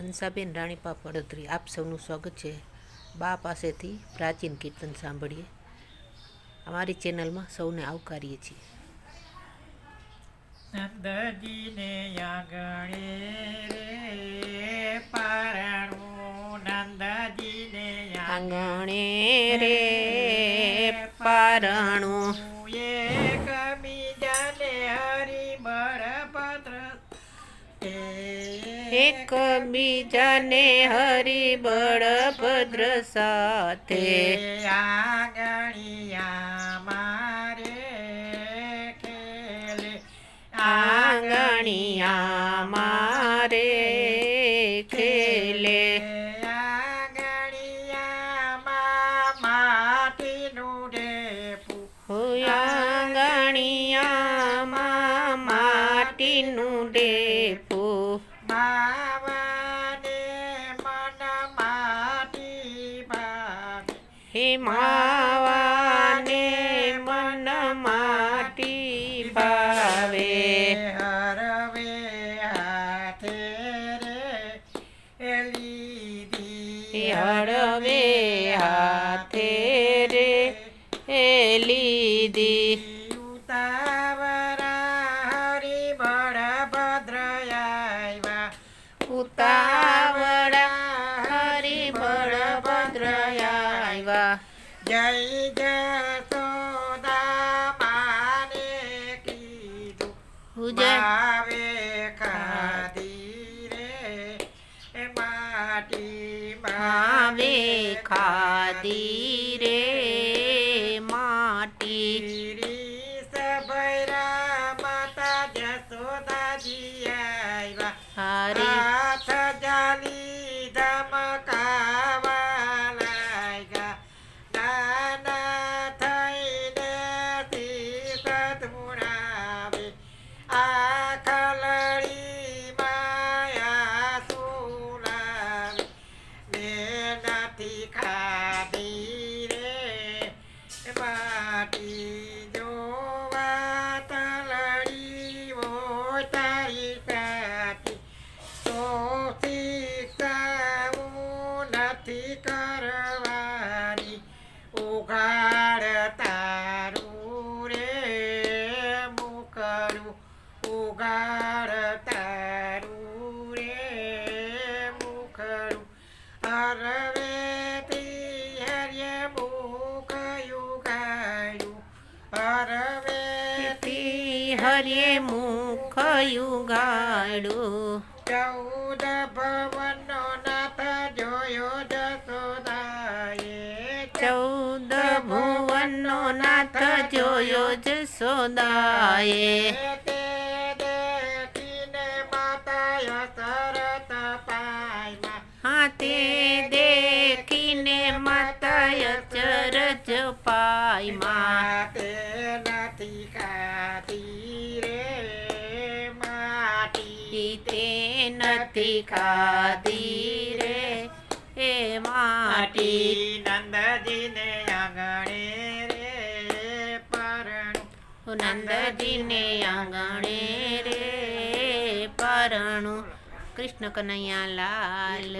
હંસાબેન રાણીપા પડોદરી આપ સૌનું સ્વાગત છે. બા પાસેથી પ્રાચીન કીર્તન સાંભળીએ. અમારી ચેનલમાં સૌને આવકારીએ છીએ. નંદજીને આંગણે રે પારણું નંદજીને આંગણે રે પારણું. એક બીજાને હરિબળ પત્ર એક બીજાને હરિબળ ભદ્ર સાથે આંગણિયા મારે ખેલે. આંગણિયા મારે ખેલે. આંગણિયામાં માટીનું ડેપું આંગણિયામાં ભાવે હે માવાને મન માટી ભાવે. હરવે હાથે રે લીધી હળવે હાથે જય જસોદા માને કીધું ભાવે ખાધી રે માટી. ભાવે ખાધી રે માટી. ગિરીશ ભૈરા માતા જસોદાજી આવ્યા હરે. માટી હરવેથી હરે મુખ યુગાડો. ચૌદ ભવનો નાથ જોયો જસોદાએ ચૌદ ભુવનનો નાથ જોયો જસોદાએ તે દેખીને માતા હાથે દેખીને માતા તે નથી ખાધી રે. એ માટી નંદજીને આંગણે રે પરણું. નંદજીને આંગણે રે પરણું. કૃષ્ણ કનૈયા લાલ